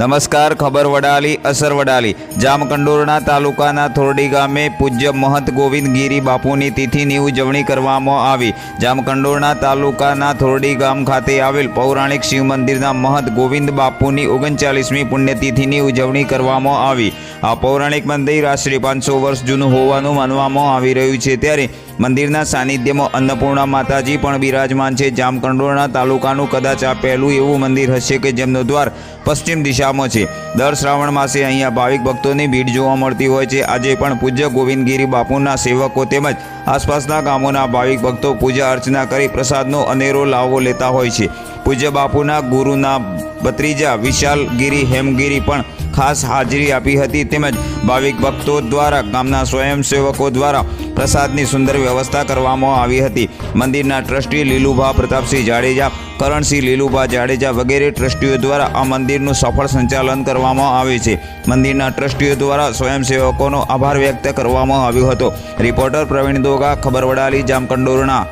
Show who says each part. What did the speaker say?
Speaker 1: નમસ્કાર, ખબર વડાલી, અસર વડાલી. જામકંડોરણા તાલુકાના થોરડી ગામે પૂજ્ય મહંત ગોવિંદ ગીરી બાપુની તિથિની ઉજવણી કરવામાં આવી. જામકંડોરણા તાલુકાના થોરડી ગામ ખાતે આવેલ પૌરાણિક શિવ મંદિરના મહંત ગોવિંદ બાપુની ઓગણચાલીસમી પુણ્યતિથિની ઉજવણી કરવામાં આવી. આ પૌરાણિક મંદિર આશરે પાંચસો વર્ષ જૂનું હોવાનું માનવામાં આવી રહ્યું છે. ત્યારે મંદિરના સાનિધ્યમાં અન્નપૂર્ણા માતાજી પણ બિરાજમાન છે. જામકંડોરણા તાલુકાનું કદાચ આ પહેલું એવું મંદિર હશે કે જેમનો દ્વાર પશ્ચિમ દિશામાં છે. દર શ્રાવણ માસે અહીંયા ભાવિક ભક્તોની ભીડ જોવા મળતી હોય છે. આજે પણ પૂજ્ય ગોવિંદગીરી બાપુના સેવકો તેમજ આસપાસના ગામોના ભાવિક ભક્તો પૂજા અર્ચના કરી પ્રસાદનો અનેરો લાવો લેતા હોય છે. પૂજ્ય બાપુના ગુરુના ભત્રીજા વિશાલગીરી હેમગીરી પણ ખાસ હાજરી આપી હતી તેમજ ભાવિક ભક્તો દ્વારા ગામના સ્વયંસેવકો દ્વારા પ્રસાદની સુંદર વ્યવસ્થા કરવામાં આવી હતી. મંદિરના ટ્રસ્ટી લીલુભા પ્રતાપસિંહ જાડેજા, કરણસિંહ લીલુભા જાડેજા વગેરે ટ્રસ્ટીઓ દ્વારા આ મંદિરનું સફળ સંચાલન કરવામાં આવે છે. મંદિરના ટ્રસ્ટીઓ દ્વારા સ્વયંસેવકોનો આભાર વ્યક્ત કરવામાં આવ્યો હતો. રિપોર્ટર પ્રવીણ દોગા ખબર વડાલી જામકંડોરણા.